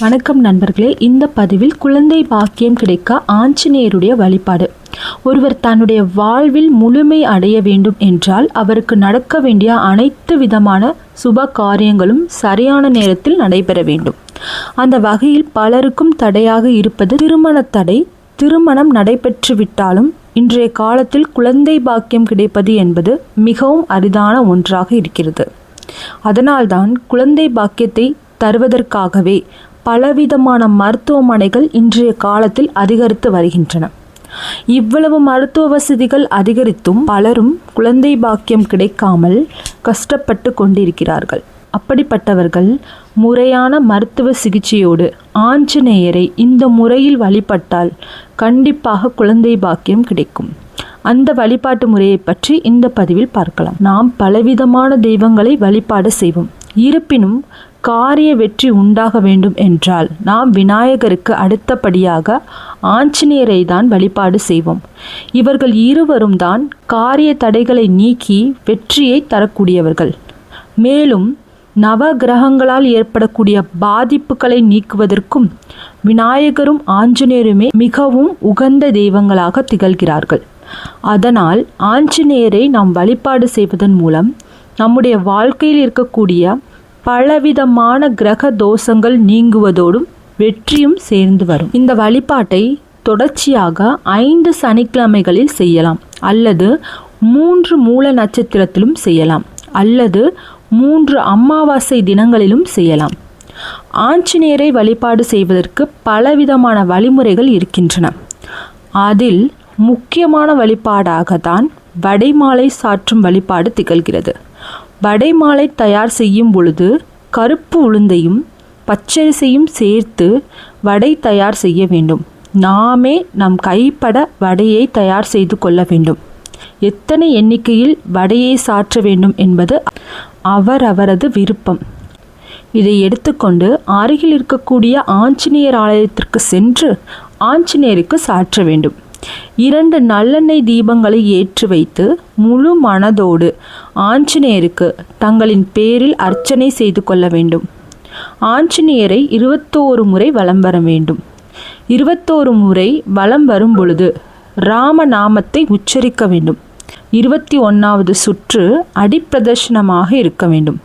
வணக்கம் நண்பர்களே. இந்த பதிவில் குழந்தை பாக்கியம் கிடைக்க ஆஞ்சநேயருடைய வழிபாடு. ஒருவர் தன்னுடைய வாழ்வில் முழுமை அடைய வேண்டும் என்றால் அவருக்கு நடக்க வேண்டிய அனைத்து விதமான சுப காரியங்களும் சரியான நேரத்தில் நடைபெற வேண்டும். அந்த வகையில் பலருக்கும் தடையாக இருப்பது திருமண தடை. திருமணம் நடைபெற்று விட்டாலும் இன்றைய காலத்தில் குழந்தை பாக்கியம் கிடைப்பது என்பது மிகவும் அரிதான ஒன்றாக இருக்கிறது. அதனால்தான் குழந்தை பாக்கியத்தை தருவதற்காகவே பலவிதமான மருத்துவமனைகள் இன்றைய காலத்தில் அதிகரித்து வருகின்றன. இவ்வளவு மருத்துவ வசதிகள் அதிகரித்தும் பலரும் குழந்தை பாக்கியம் கிடைக்காமல் கஷ்டப்பட்டு கொண்டிருக்கிறார்கள். அப்படிப்பட்டவர்கள் முறையான மருத்துவ சிகிச்சையோடு ஆஞ்சநேயரை இந்த முறையில் வழிபட்டால் கண்டிப்பாக குழந்தை பாக்கியம் கிடைக்கும். அந்த வழிபாட்டு முறையை பற்றி இந்த பதிவில் பார்க்கலாம். நாம் பலவிதமான தெய்வங்களை வழிபாடு செய்வோம். இருப்பினும் காரிய வெற்றி உண்டாக வேண்டும் என்றால் நாம் விநாயகருக்கு அடுத்தபடியாக ஆஞ்சநேயரை தான் வழிபாடு செய்வோம். இவர்கள் இருவரும் தான் காரிய தடைகளை நீக்கி வெற்றியை தரக்கூடியவர்கள். மேலும் நவ கிரகங்களால் ஏற்படக்கூடிய பாதிப்புகளை நீக்குவதற்கும் விநாயகரும் ஆஞ்சநேயருமே மிகவும் உகந்த தெய்வங்களாக திகழ்கிறார்கள். அதனால் ஆஞ்சநேயரை நாம் வழிபாடு செய்வதன் மூலம் நம்முடைய வாழ்க்கையில் இருக்கக்கூடிய பலவிதமான கிரக தோஷங்கள் நீங்குவதோடும் வெற்றியும் சேர்ந்து வரும். இந்த வழிபாட்டை தொடர்ச்சியாக ஐந்து சனிக்கிழமைகளில் செய்யலாம். அல்லது மூன்று மூல நட்சத்திரத்திலும் செய்யலாம். அல்லது மூன்று அமாவாசை தினங்களிலும் செய்யலாம். ஆஞ்சநேயரை வழிபாடு செய்வதற்கு பலவிதமான வழிமுறைகள் இருக்கின்றன. அதில் முக்கியமான வழிபாடாக தான் வடைமாலை சாற்றும் வழிபாடு திகழ்கிறது. வடைமாலை தயார் செய்யும் பொழுது கருப்பு உளுந்தையும் பச்சரிசையும் சேர்த்து வடை தயார் செய்ய வேண்டும். நாமே நம் கைப்பட வடையை தயார் செய்து கொள்ள வேண்டும். எத்தனை எண்ணிக்கையில் வடையை சாற்ற வேண்டும் என்பது அவரவரது விருப்பம். இதை எடுத்துக்கொண்டு அருகில் இருக்கக்கூடிய ஆஞ்சநேயர் ஆலயத்திற்கு சென்று ஆஞ்சநேயருக்கு சாற்ற வேண்டும். இரண்டு நல்லெண்ணெய் தீபங்களை ஏற்றி வைத்து முழு மனதோடு ஆஞ்சநேயருக்கு தங்களின் பேரில் அர்ச்சனை செய்து கொள்ள வேண்டும். ஆஞ்சநேயரை இருபத்தோரு முறை வலம் வர வேண்டும். இருபத்தோரு முறை வலம் வரும் பொழுது ராம நாமத்தை உச்சரிக்க வேண்டும். இருபத்தி ஒன்றாவது சுற்று அடிப்பிரதர்ஷனமாக இருக்க வேண்டும்.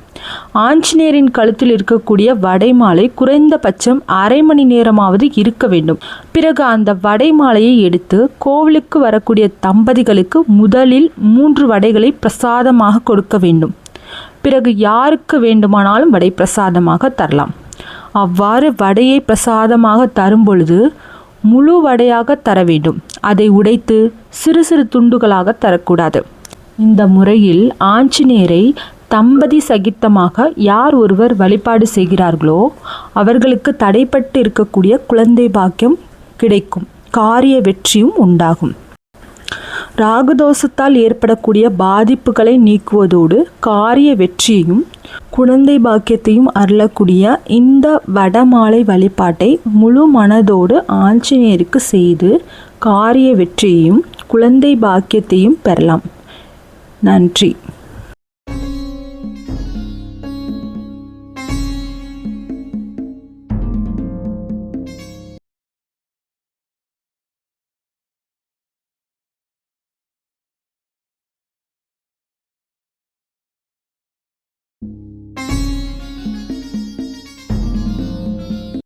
ஆஞ்சநேயரின் கழுத்தில் இருக்கக்கூடிய வடைமாலை குறைந்தபட்சம் அரை மணி நேரமாவது இருக்க வேண்டும். பிறகு அந்த வடைமாலையை எடுத்து கோவிலுக்கு வரக்கூடிய தம்பதிகளுக்கு முதலில் மூன்று வடைகளை பிரசாதமாக கொடுக்க வேண்டும். பிறகு யாருக்கு வேண்டுமானாலும் வடை பிரசாதமாக தரலாம். அவ்வாறு வடையை பிரசாதமாக தரும் பொழுது முழு வடையாக தர வேண்டும். அதை உடைத்து சிறு சிறு துண்டுகளாக தரக்கூடாது. இந்த முறையில் ஆஞ்சநேயரை தம்பதி சகித்தமாக யார் ஒருவர் வழிபாடு செய்கிறார்களோ அவர்களுக்கு தடைப்பட்டு இருக்கக்கூடிய குழந்தை பாக்கியம் கிடைக்கும். காரிய வெற்றியும் உண்டாகும். ராகுதோஷத்தால் ஏற்படக்கூடிய பாதிப்புகளை நீக்குவதோடு காரிய வெற்றியையும் குழந்தை பாக்கியத்தையும் அருளக்கூடிய இந்த வடமாலை வழிபாட்டை முழு மனதோடு ஆஞ்சநேயருக்கு செய்து காரிய வெற்றியையும் குழந்தை பாக்கியத்தையும் பெறலாம். நன்றி.